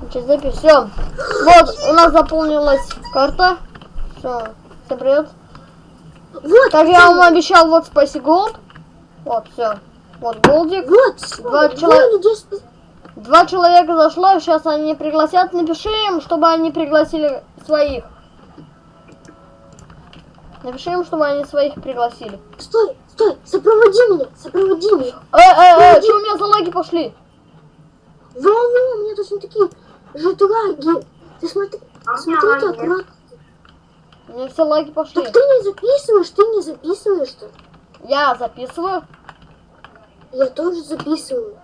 Значит, запись. Все. Вот, у нас заполнилась карта. Все. Всем привет. Вот, Как я вам обещал, вот спаси голд. Вот, все. Вот голдик. вот, Два человека- Два человека зашло, сейчас они пригласят. Напиши им, чтобы они пригласили своих. Напиши им, чтобы они своих пригласили. Стой, стой, сопроводи меня, сопроводи меня. Э, э, э, что у меня за лаги пошли? Во, у меня точно такие жетлаги. Ты смотри, А у меня смотрите нет. аккуратно. У меня все лаги пошли. Так ты не записываешь, ты не записываешь-то. Я записываю. Я тоже записываю.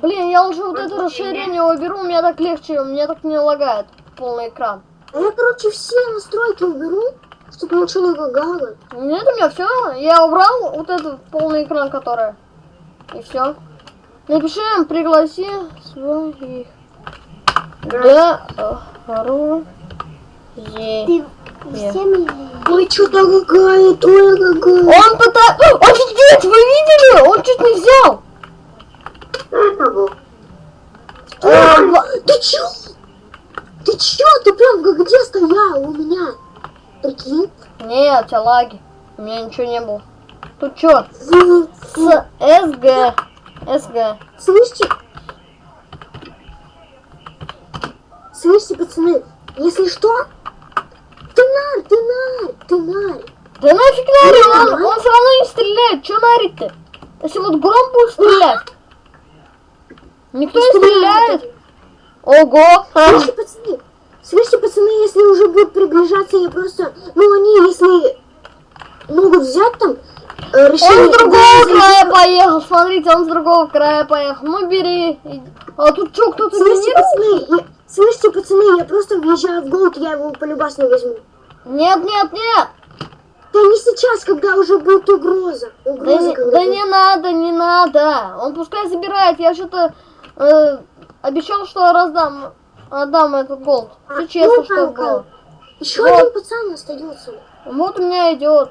Блин, я уже вот это расширение уберу, у меня так легче, у меня так не лагает полный экран. А я, короче, все настройки уберу, чтобы ничего не лагало. Нет, у меня все. Я убрал вот этот полный экран, который. И все. Напиши пригласи своих. Всеми... Ой, что-то лагает, ой, лагает. Он пытается... Офигеть, вы видели? Он чуть не взял. Что это был? В- Ты чё? Ты чё? Ты прям как где стоял у меня? Прикинь. Нет, у тебя лаги. У меня ничего не было. Тут что? Вы- С СГ. СГ. Слышите? Слышите, пацаны, если что, ты нарь, ты нарь, ты нарь. Да нафиг нарить, он, он все равно не стреляет. Че нарить-то? Если вот гром будет стрелять. Никто не стреляет. Ого. Слышите, пацаны, слышите, пацаны, если уже будут приближаться, я просто, ну они, если могут взять там э, Он решение... с другого края поехал. Смотрите, он с другого края поехал. Ну бери. А тут что, кто-то я, слышите, пацаны, я просто въезжаю в голд, я его полюбасно возьму. Нет, нет, нет. Да не сейчас, когда уже будет угроза. Да, Угроза, не, когда да не надо, не надо. Он пускай забирает. Я что-то э, обещал, что раздам, отдам этот голд. Все А, честно, ну, что было. Еще Вот. один пацан остается. Вот у меня идет.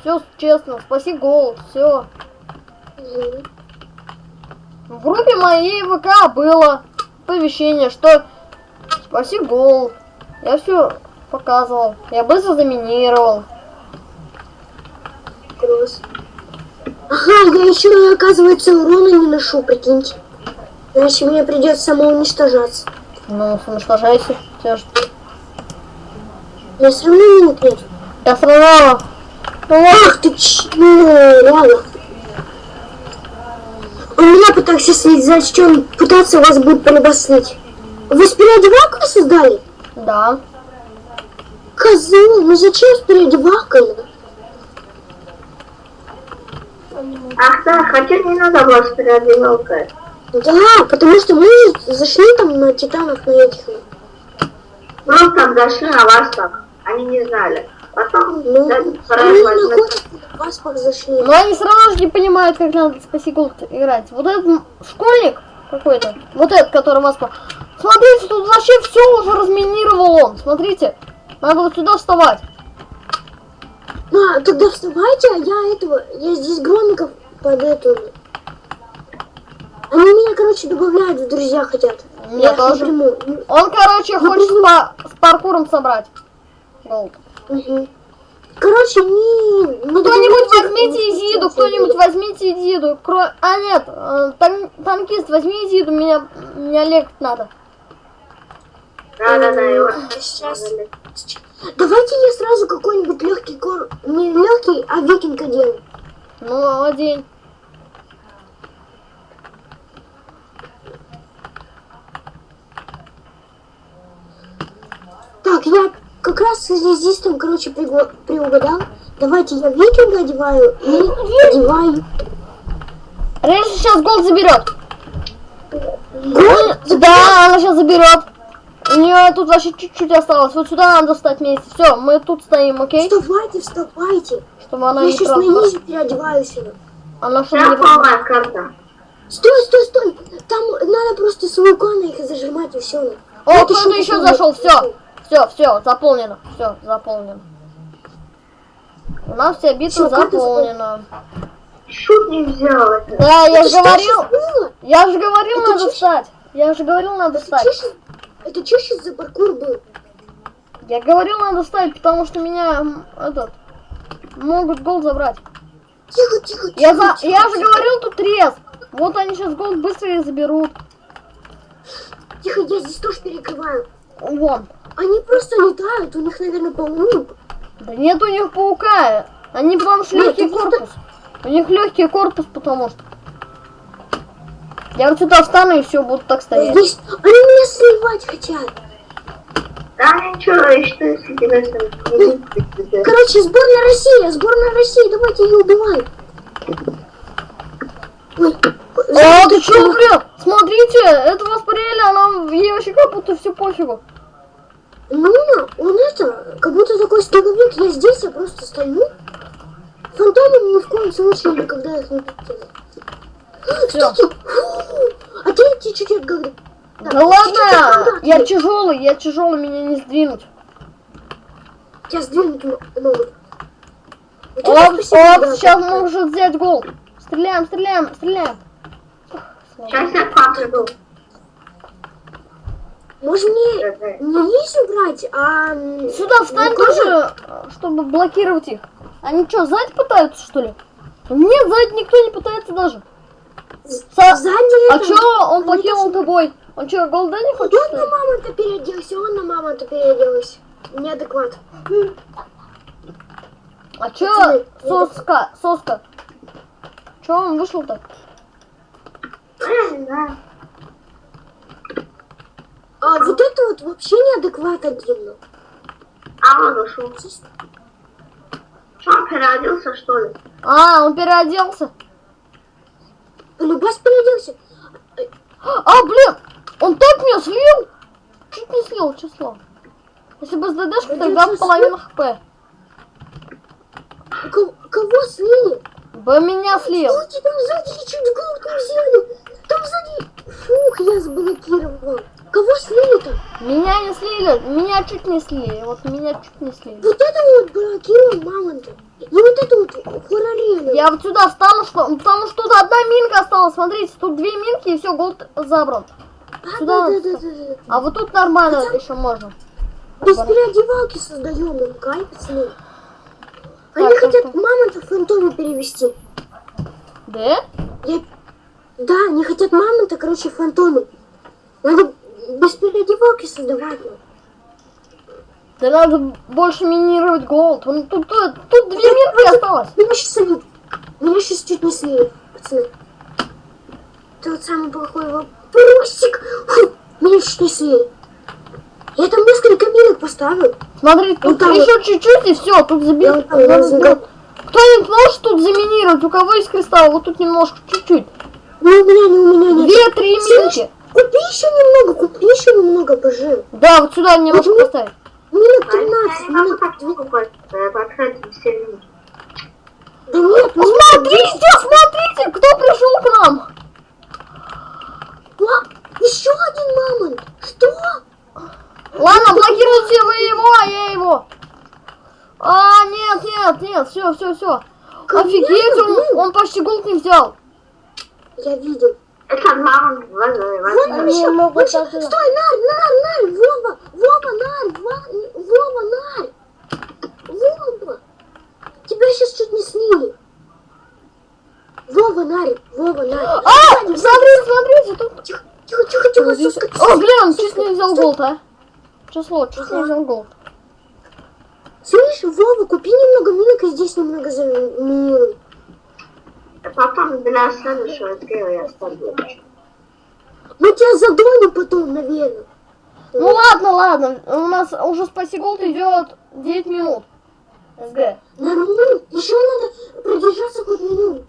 Все честно. Спаси голд. Все. В группе моей ВК было оповещение, что спаси голд. Я все показывал. Я быстро заминировал. Класс. Ага, я еще, оказывается, урона не ношу, прикиньте. Иначе мне придется самоуничтожаться. Ну, самоуничтожайся. Тебя ж- У меня все равно минут нет. Я. Ну вот, Ах ты чё, реально. Он меня пытался слить, значит, он пытаться вас будет полюбослить. Вы с переодевалкой создали? да. Козел, ну зачем с переодевалкой? Ах да, хотя не надо было с переодевалкой. Да, потому что мы зашли там на титанах на этих. Просто так зашли на вас так. Они не знали. Потом Ну, да, сразу не возьмут. находят, вас зашли. Но они все равно же не понимают, как надо спаси голд играть. Вот этот школьник какой-то, вот этот, который вас... по- Смотрите, тут вообще все уже разминировал он. Смотрите, надо вот сюда вставать. А, тогда вставайте, а я этого, я здесь громиков под эту. Они меня, короче, добавляют в друзья хотят. Меня я тоже. приму. Он, короче, хочет с, па- с паркуром собрать. Голд. Мгм. Короче, не... Кто-нибудь возьмите Изиду, кто-нибудь возьмите Изиду. Кро... А нет, э, тан- танкист, возьми Изиду, меня, меня легать надо. Да, да, да, его. Сейчас. Давайте я сразу какой-нибудь легкий кор... Не легкий, а викинг одену. Ну, одень. Так, я как раз с резистом, короче, приго- приугадал. Давайте я викинга одеваю и одеваю. Рейс сейчас голд заберет. Гол? Да, она сейчас заберет. У нее тут вообще чуть-чуть осталось. Вот сюда надо встать вместе. Все, мы тут стоим, окей? Вставайте, вставайте. Чтобы она Я не сейчас на просто... ниже переодеваюсь. Она Вся не карта. Стой, стой, стой. Там надо просто с вулкана их зажимать и все. О, кто-то еще зашел. Все, все, все, заполнено. Все, заполнено. У нас вся битва заполнена. Шут не взял это. Да, я Это же говорил, я же говорил, Это надо встать. Я же говорил, надо Это щас- Это что сейчас за паркур был? Я говорил, надо ставить, потому что меня этот могут гол забрать. Тихо, тихо, тихо. Я, за, тихо, я же тихо. говорил, тут рез. Вот они сейчас гол быстро и заберут. Тихо, я здесь тоже перекрываю. Вон. Они просто летают, у них, наверное, паук. Да нет у них паука. Они потому что Нет, легкий это просто- корпус. У них легкий корпус, потому что. Я вот сюда встану и все, буду так стоять. Здесь они меня сливать хотят. Да ничего, и что если тебя сам- Короче, сборная России, сборная России, давайте ее убиваем. Ой, А, ты что, блин? Смотрите, это воспарили, она ей вообще как будто все пофигу. Ну, он это, как будто такой снеговик, я здесь, я просто стою. Фантомы ни в коем случае никогда их не. Кстати, фу, а ты иди чуть-чуть говори. Да, чуть-чуть ладно, оправдать. я тяжелый, я тяжелый, меня не сдвинуть. Тебя сдвинуть могут. Вот вот, да, сейчас да. может взять гол. Стреляем, стреляем, стреляем. Сейчас я вам приду. Может мне не лису брать, а... Сюда встань ну, тоже, чтобы блокировать их. Они что, сзади пытаются, что ли? Нет, сзади никто не пытается даже. Сзади А это- чё он блокировал тобой? Он что, голда не хочет? Он что на маму-то переоделся, он на маму-то переоделся. Неадекват. А чё, соска, соска? Чё он не знаю. А вот это вот вообще неадекват один. ну. А он ушел. Что, он переоделся, что ли? А, он переоделся. Любас переоделся. А, блин, он так меня слил. Чуть не слил, число. Если бы с ДДшкой, Один тогда половина хп. Кого, кого слили? Бы меня слил. Слушайте, там сзади чуть голод не взяли. Там сзади... Фух, я заблокировал. Кого слили-то? Меня не слили, меня чуть не слили. Вот меня чуть не слили. Вот это вот блокировал мамонта. И вот это вот хорорели. Я вот сюда встану, что, потому что тут одна минка осталась. Смотрите, тут две минки и все, голд забран. А, сюда да, да, да, да, да. А вот тут нормально еще можно. Без переодевалки создаем им кай, пацаны. Они Так, хотят так, мамонта в фантоме перевести. Да? Я... Да, они хотят мамонта, короче, в фантоме. Надо без переодевалки создавать. ну. Да надо больше минировать голд. Вон Тут, тут, тут две минки осталось. Меня сейчас слили. Меня сейчас чуть не слили, пацаны. Это вот самый плохой вопросик. Меня чуть не слили. Я там несколько минок поставил. Смотри, тут Ну, там еще чуть-чуть и все, тут забил. вот разыграл. Кто-нибудь может тут заминировать? У кого есть кристалл? Вот тут немножко, чуть-чуть. Ну, у меня не, у меня нет. Две-три минки. Купи еще немного, купи еще немного, боже. Да, вот сюда немножко Почему? поставить. Минут А я 13, не могу минут так 12. покупать. э, Подходим все минуты. Да нет, минут Смотрите, смотрите, кто пришел к нам. Ла- Еще один мамонт. Что? Ладно, блокируйте вы его, а я его. А, нет, нет, нет, все, все, все. Офигеть, он, он почти голд не взял. Я видел. Это мама в Вон еще. могут так и- Стой, Нар, Нар, Нар, Вова, Вова, Нар, Ва- Вова, Нар. Вова. Тебя сейчас чуть не слили. Вова, Нарик, Вова, Нарик. А, Сзади, смотрите, смотрите, тут. Тихо, тихо, тихо, тихо, сука. О, блин, чуть не взял голд, а. Число, чуть не взял голд. Слышь, Вова, купи немного минок и здесь немного заминируй. Потом для следующего дела я оставлю. Мы тебя задоним потом, наверное. Ну ладно, ладно, у нас уже спаси голд идет 9 минут. СГ. Нормально. Еще надо продержаться хоть минут.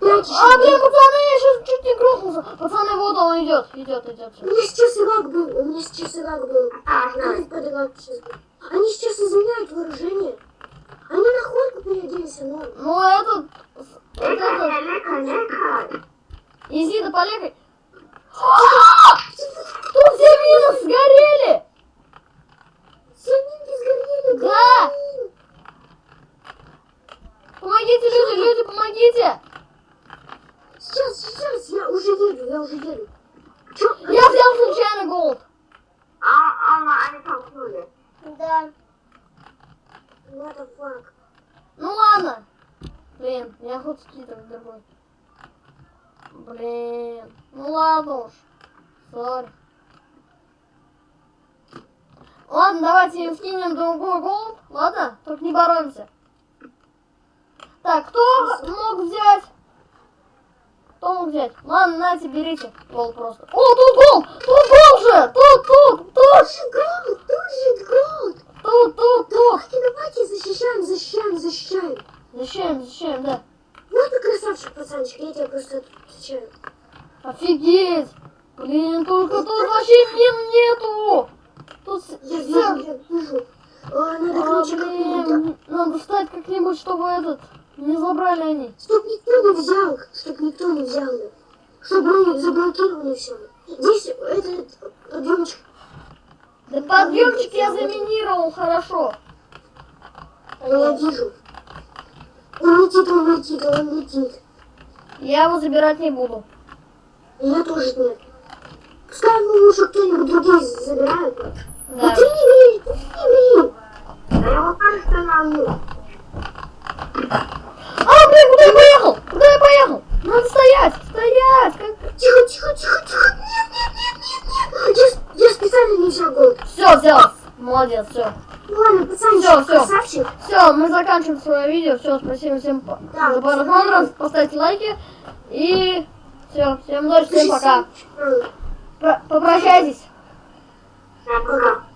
Пять. А, блин, пацаны, я сейчас чуть не грохнулся. Пацаны, вот он идет, идет, идет. У меня сейчас лаг был, у меня сейчас лаг был. А, знаю. под лаг сейчас был? Они сейчас изменяют вооружение. Они на ходку переоделись, но... Ну, Изида, поехай! А! Тут все минус сгорели! Все Санинки сгорели! Да! Помогите, люди, люди, помогите! Сейчас, сейчас, я уже еду, я уже еду. Чё? Я взял случайно голд! А, а, а они толкнули. Да. What the fuck? Ну ладно. Блин, я хоть скидок другой. Блин. Ну ладно уж. Сори. Ладно, давайте скинем другой гол. Ладно? Только не боремся. Так, кто мог взять? Кто мог взять? Ладно, нате, берите. Гол просто. О, тут гол! Тут гол же! Тут, тут, тут, Тоже голд, тоже голд. тут, тут, тут. Давайте, давайте, защищаем, защищаем, защищаем. Защищаем, защищаем, да. Вот ты красавчик, пацанчик, я тебя просто отвечаю. Офигеть! Блин, только тут вообще мин нету! Тут Я вижу, я вижу. А, надо, А, блин, надо встать как-нибудь, чтобы этот, не забрали они. Чтоб никто не взял, чтоб никто не взял. Чтобы мы заблокировали все. Здесь этот подъемчик. Да подъемчик я заминировал хорошо. Я вижу. Он летит, он летит, он летит. Я его забирать не буду. Я тоже нет. Пускай ну, лучше кто-нибудь другие забирают. Да. А ты не бери, ты не бери. Да я вот тоже остановлю. А, блин, куда я поехал? Куда я поехал? Надо стоять. Все, мы заканчиваем свое видео. Все, спасибо всем Да, за просмотр. Поставьте лайки. И все, всем удачи, всем пока. Попрощайтесь. Пока.